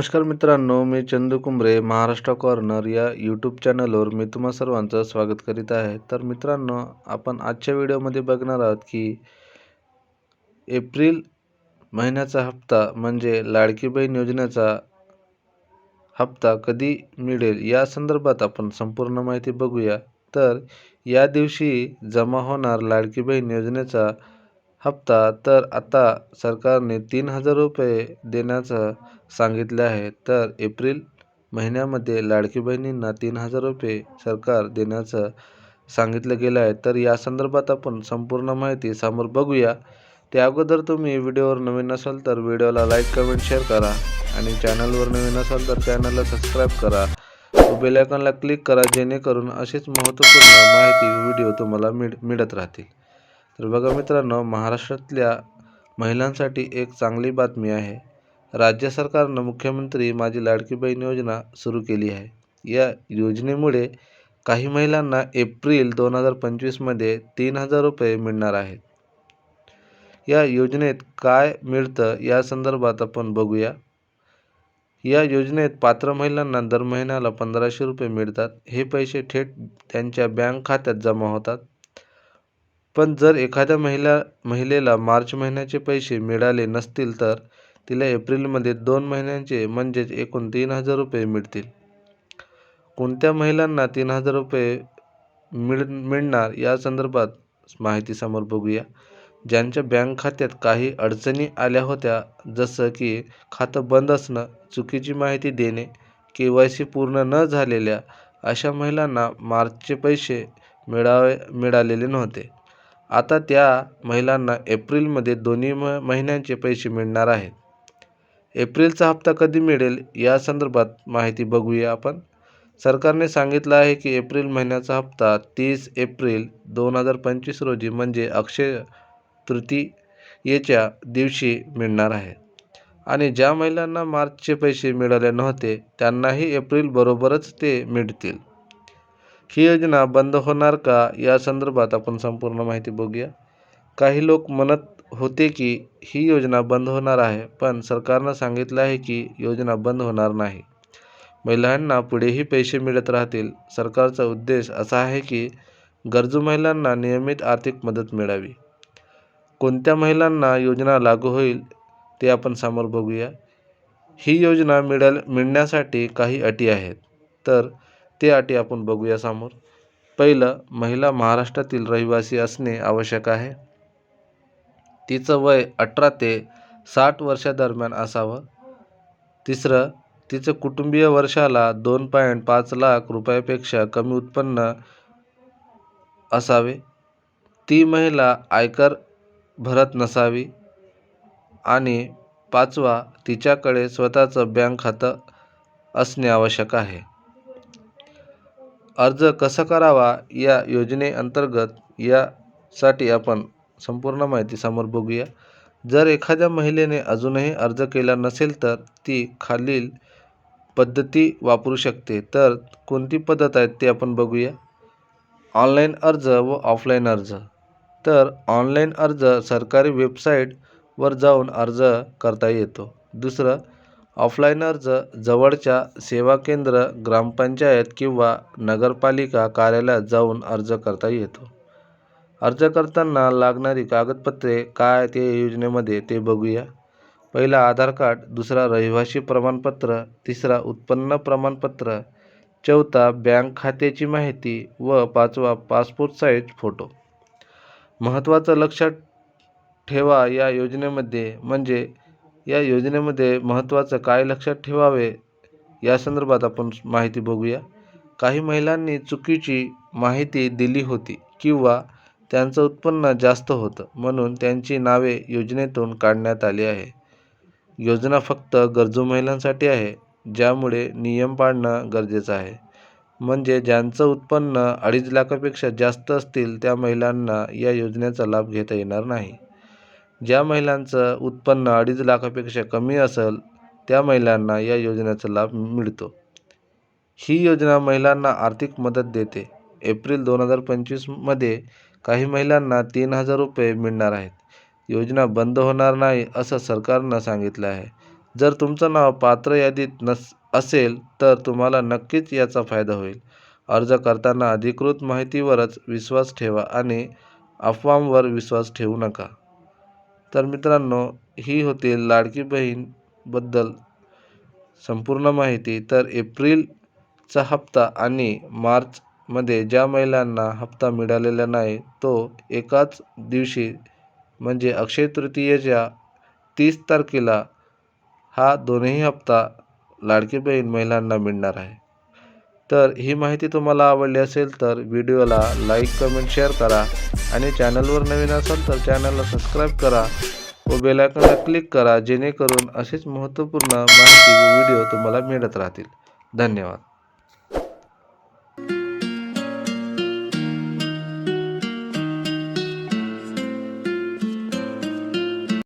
नमस्कार मित्रांनो मी चंदू कुंबरे महाराष्ट्र कॉर्नर या यूट्यूब चॅनलवर मी तुम्हा सर्वांचं स्वागत करीत आहे. तर मित्रांनो आपण आजच्या व्हिडिओमध्ये बघणार आहोत की एप्रिल महिन्याचा हप्ता म्हणजे लाडकी बहीण योजनेचा हप्ता कधी मिळेल या संदर्भात आपण संपूर्ण माहिती बघूया. तर या दिवशी जमा होणार लाडकी बहीण योजनेचा हप्ता तर आता सरकारने तीन हजार रुपये देण्याचं सांगितले आहे. तर एप्रिल महिन्यामध्ये लाडकी बहिणींना तीन हजार रुपये सरकार देण्याचं सांगितलं गेलं आहे. तर या संदर्भात आपण संपूर्ण माहिती समोर बघूया. त्या अगोदर तुम्ही व्हिडिओवर नवीन असाल तर व्हिडिओला लाईक कमेंट शेअर करा आणि चॅनलवर नवीन असाल तर चॅनलला सबस्क्राईब करा. व बेल आयकॉनला क्लिक करा जेणेकरून अशीच महत्त्वपूर्ण माहिती व्हिडिओ तुम्हाला मिळ मिळत राहतील. तर बघा मित्रांनो महाराष्ट्रातल्या महिलांसाठी एक चांगली बातमी आहे. राज्य सरकारनं मुख्यमंत्री माझी लाडकी बहीण योजना सुरू केली आहे. या योजनेमुळे काही महिलांना एप्रिल दोन हजार पंचवीसमध्ये तीन हजार रुपये मिळणार आहेत. या योजनेत काय मिळतं या संदर्भात आपण बघूया. या योजनेत पात्र महिलांना दर महिन्याला पंधराशे रुपये मिळतात. हे पैसे थेट त्यांच्या बँक खात्यात जमा होतात. पण जर एखाद्या महिला महिलेला मार्च महिन्याचे पैसे मिळाले नसतील तर तिला एप्रिलमध्ये दोन महिन्यांचे म्हणजेच एकूण तीन हजार रुपये मिळतील. कोणत्या महिलांना तीन हजार रुपये मिळ मिळणार या संदर्भात माहिती समोर बघूया. ज्यांच्या बँक खात्यात काही अडचणी आल्या होत्या जसं की खातं बंद असणं चुकीची माहिती देणे के वाय सी पूर्ण न झालेल्या अशा महिलांना मार्चचे पैसे मिळावे मिळालेले नव्हते. आता त्या महिलांना एप्रिलमध्ये दोन्ही म महिन्यांचे पैसे मिळणार आहेत. एप्रिलचा हप्ता कधी मिळेल या संदर्भात माहिती बघूया आपण. सरकारने सांगितलं आहे की एप्रिल महिन्याचा हप्ता तीस एप्रिल दोन हजार पंचवीस रोजी म्हणजे अक्षय तृतीयेच्या दिवशी मिळणार आहे. आणि ज्या महिलांना मार्चचे पैसे मिळाले नव्हते त्यांनाही एप्रिल बरोबरच ते मिळतील. ही योजना बंद होणार का या संदर्भात आपण संपूर्ण माहिती बघूया. काही लोक म्हणत होते की ही योजना बंद होणार आहे पण सरकारनं सांगितलं आहे की योजना बंद होणार नाही. महिलांना पुढेही पैसे मिळत राहतील. सरकारचा उद्देश असा आहे की गरजू महिलांना नियमित आर्थिक मदत मिळावी. कोणत्या महिलांना योजना लागू होईल ते आपण समोर बघूया. ही योजना मिळाल मिळण्यासाठी काही अटी आहेत. तर ते अटी आपण बघूया समोर. पहिलं महिला महाराष्ट्रातील रहिवासी असणे आवश्यक आहे. तिचं वय अठरा ते साठ वर्षादरम्यान असावं. तिसरं तिचं कुटुंबीय वर्षाला दोन पॉईंट पाच लाख रुपयापेक्षा कमी उत्पन्न असावे. ती महिला आयकर भरत नसावी. आणि पाचवा तिच्याकडे स्वतःचं बँक खातं असणे आवश्यक आहे. अर्ज कसा करावा या योजनेअंतर्गत यासाठी आपण संपूर्ण माहिती समोर बघूया. जर एखाद्या महिलेने अजूनही अर्ज केला नसेल तर ती खालील पद्धती वापरू शकते. तर कोणती पद्धत आहे ते आपण बघूया. ऑनलाईन अर्ज व ऑफलाईन अर्ज. तर ऑनलाईन अर्ज सरकारी वेबसाईटवर जाऊन अर्ज करता येतो. दुसरं ऑफलाईन अर्ज जवळच्या सेवा केंद्र ग्रामपंचायत किंवा नगरपालिका कार्यालयात जाऊन अर्ज करता येतो. अर्ज करताना लागणारी कागदपत्रे काय ते योजनेमध्ये ते बघूया. पहिला आधार कार्ड दुसरा रहिवासी प्रमाणपत्र तिसरा उत्पन्न प्रमाणपत्र चौथा बँक खात्याची माहिती व पाचवा पासपोर्ट साईज फोटो. महत्त्वाचं लक्षात ठेवा या योजनेमध्ये म्हणजे या योजनेमध्ये महत्त्वाचं काय लक्षात ठेवावे या संदर्भात आपण माहिती बघूया. काही महिलांनी चुकीची माहिती दिली होती किंवा त्यांचं उत्पन्न जास्त होतं म्हणून त्यांची नावे योजनेतून काढण्यात आली आहे. योजना फक्त गरजू महिलांसाठी आहे ज्यामुळे नियम पाळणं गरजेचं आहे. म्हणजे ज्यांचं उत्पन्न अडीच लाखापेक्षा जास्त असतील त्या महिलांना या योजनेचा लाभ घेता येणार नाही. ज्या महिलांचं उत्पन्न अडीच लाखापेक्षा कमी असेल त्या महिलांना या योजनेचा लाभ मिळतो. ही योजना महिलांना आर्थिक मदत देते. एप्रिल दोन हजार पंचवीसमध्ये काही महिलांना तीन हजार रुपये मिळणार आहेत. योजना बंद होणार नाही असं सरकारनं सांगितलं आहे. जर तुमचं नाव पात्र यादीत नस असेल तर तुम्हाला नक्कीच याचा फायदा होईल. अर्ज करताना अधिकृत माहितीवरच विश्वास ठेवा आणि अफवांवर विश्वास ठेवू नका. तर मित्रांनो ही होती लाडकी बहीणबद्दल संपूर्ण माहिती. तर एप्रिलचा हप्ता आणि मार्चमध्ये ज्या महिलांना हप्ता मिळालेला नाही तो एकाच दिवशी म्हणजे अक्षय तृतीयेच्या तीस तारखेला हा दोन्ही हप्ता लाडकी बहीण महिलांना मिळणार आहे. तर ही माहिती तुम्हाला आवडली असेल तर व्हिडिओला लाईक कमेंट शेअर करा आणि चॅनलवर नवीन असाल तर चॅनलला सबस्क्राईब करा व बेलायकॉनला क्लिक करा जेणेकरून असेच महत्त्वपूर्ण माहिती व व्हिडिओ तुम्हाला मिळत राहतील. धन्यवाद.